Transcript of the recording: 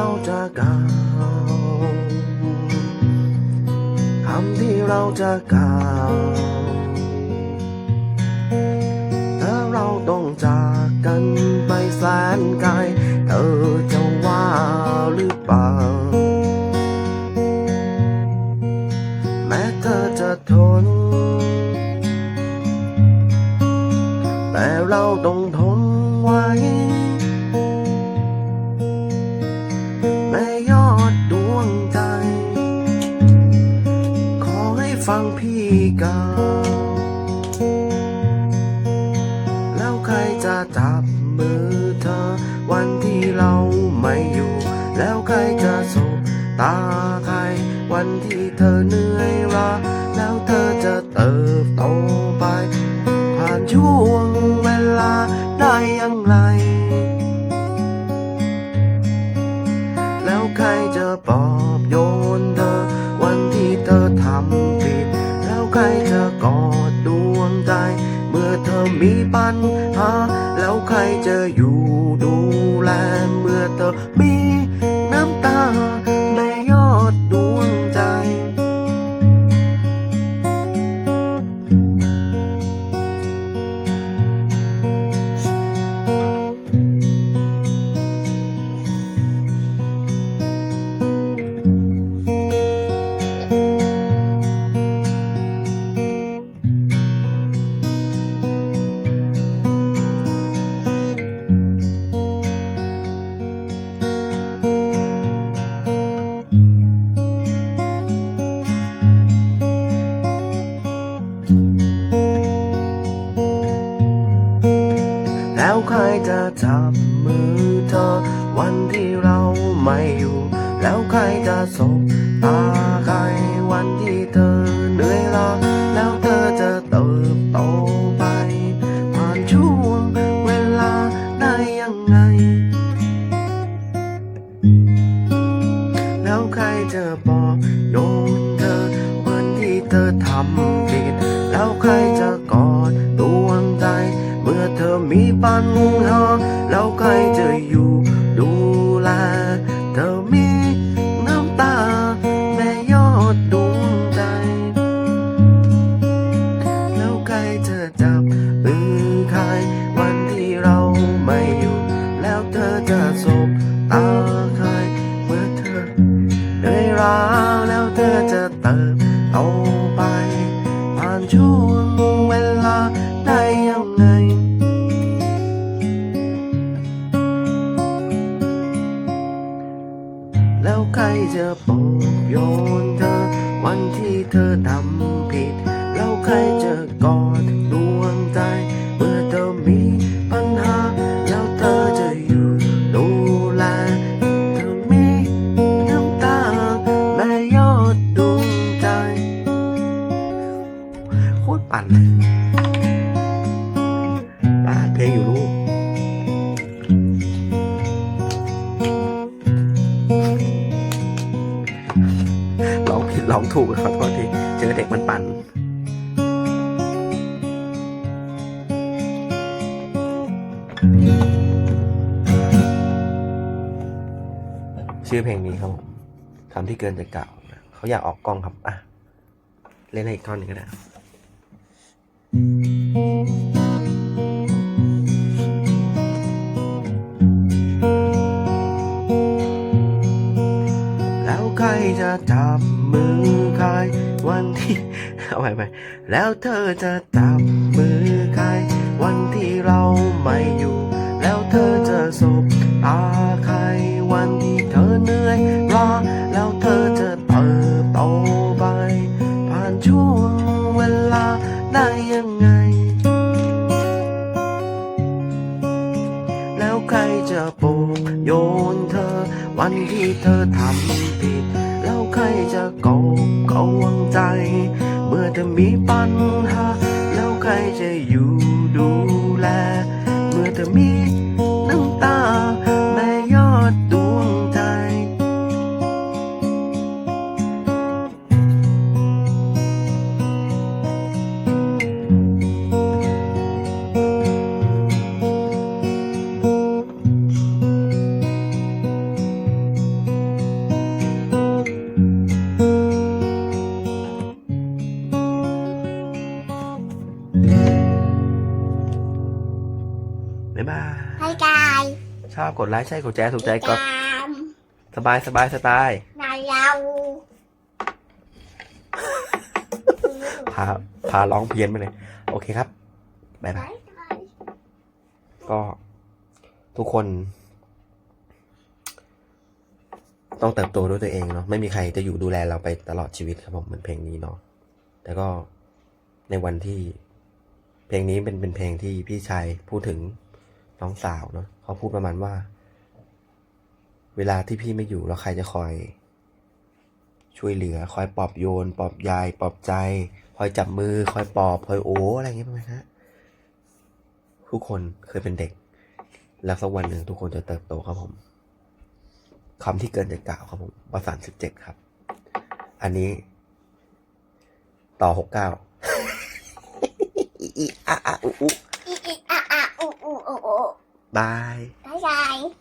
ราจะก้าวคำที่เราจะก้าวถ้าเราต้องจากกันไปแสนไกล เธอจะว่าหรือเปล่า แม้เธอจะทน แต่เราต้องทนไว้ ก่า แล้วใครจะจับมือเธอ วันที่เราไม่อยู่ แล้วใครจะสบตาใคร วันที่เธอเหนื่อยล้าแล้วเธอจะเติบโตไป ผ่านช่วงเวลาได้อย่างไร แล้วใครจะปลอบโยน จะอยู่ดูแลเมื่อเธอมี วันที่เราไม่อยู่ แล้วใครจะสบตาใครวันที่เธอเหนื่อยล้าแล้วเธอจะเติบโตไป ผ่านช่วงเวลาได้ยังไง แล้วใครจะบอกโยนเธอวันที่เธอทำผิดแล้วใครจะกอดดวงใจ เมื่อเธอมีปัญหาแล้วใครจะ อดดวงใจ เมื่อเธอมีปัญหา แล้วเธอจะอยู่ดูแลเธอมีน้ำตาแม่ยอดดวงใจโคตรปั่นปาเพลงอยู่ลูกร้องผิดร้องถูกขอโทษทีเจอเด็กมันปั่น ชื่อเพลงนี้ครับผมคำที่เกินจะกล่าวเขาอยากออกกล้องครับ อะ เล่นให้อีกท่อนหนึ่งก็ได้แล้วใครจะจับมือใครวันที่เอาไปไปแล้วเธอจะจับมือใครวันที่เราไม่อยู่ โยนเธอ วันที่เธอทำผิด แล้วใครจะกอบกวงใจ เมื่อเธอมีปัญหา แล้วใครจะอยู่ดูแล เมื่อเธอมี อบกดไลค์ใช่กดแชร์ถูกใจกดตามสบายสบายสไตล์นายเราพาพาร้องเพี้ยนไปเลย โอเคครับบ๊ายบายก็ทุกคน ต้องเติบโตด้วยตัวเองเนาะไม่มีใครจะอยู่ดูแลเราไปตลอดชีวิตครับผมเหมือนเพลงนี้เนาะแต่ก็ในวันที่ เพลงนี้เป็นเป็นเพลงที่พี่ชายพูดถึง น้องสาวเนาะเขาพูดประมาณว่า เวลาที่พี่ไม่อยู่แล้วใครจะคอย ช่วยเหลือ คอยปลอบโยนปลอบยายปลอบใจ คอยจับมือ คอยปลอบคอยโอ้อะไรอย่างเงี้ยประมาณนั้ทุกคนเคยเป็นเด็ก แล้วสักวันหนึ่งทุกคนจะเติบโตครับผมคำที่เกินจะกล่าวครับผมประสานสิบเจ็ดครับ อันนี้ ต่อหกเก้าอีอะอะอุอุ อีอะ